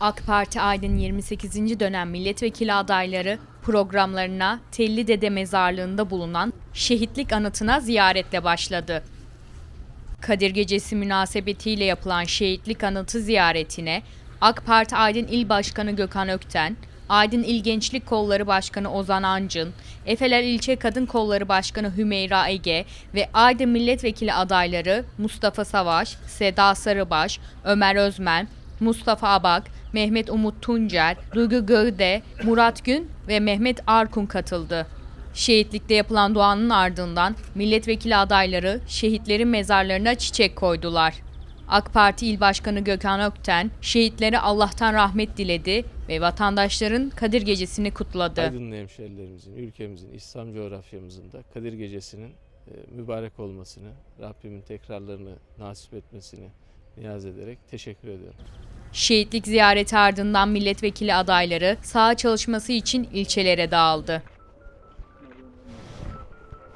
AK Parti Aydın 28. dönem milletvekili adayları programlarına Telli Dede Mezarlığı'nda bulunan şehitlik anıtına ziyaretle başladı. Kadir Gecesi münasebetiyle yapılan şehitlik anıtı ziyaretine AK Parti Aydın İl Başkanı Gökhan Ökten, Aydın İl Gençlik Kolları Başkanı Ozan Ancın, Efeler İlçe Kadın Kolları Başkanı Hümeyra Ege ve Aydın Milletvekili adayları Mustafa Savaş, Seda Sarıbaş, Ömer Özmen, Mustafa Abak, Mehmet Umut Tuncer, Duygu Gövde, Murat Gün ve Mehmet Arkun katıldı. Şehitlikte yapılan duanın ardından milletvekili adayları şehitlerin mezarlarına çiçek koydular. AK Parti İl Başkanı Gökhan Ökten şehitlere Allah'tan rahmet diledi ve vatandaşların Kadir Gecesi'ni kutladı. Aydınlı hemşerilerimizin, ülkemizin, İslam coğrafyamızın da Kadir Gecesi'nin e, mübarek olmasını, Rabbimin tekrarlarını nasip etmesini niyaz ederek teşekkür ediyorum. Şehitlik ziyareti ardından milletvekili adayları saha çalışması için ilçelere dağıldı.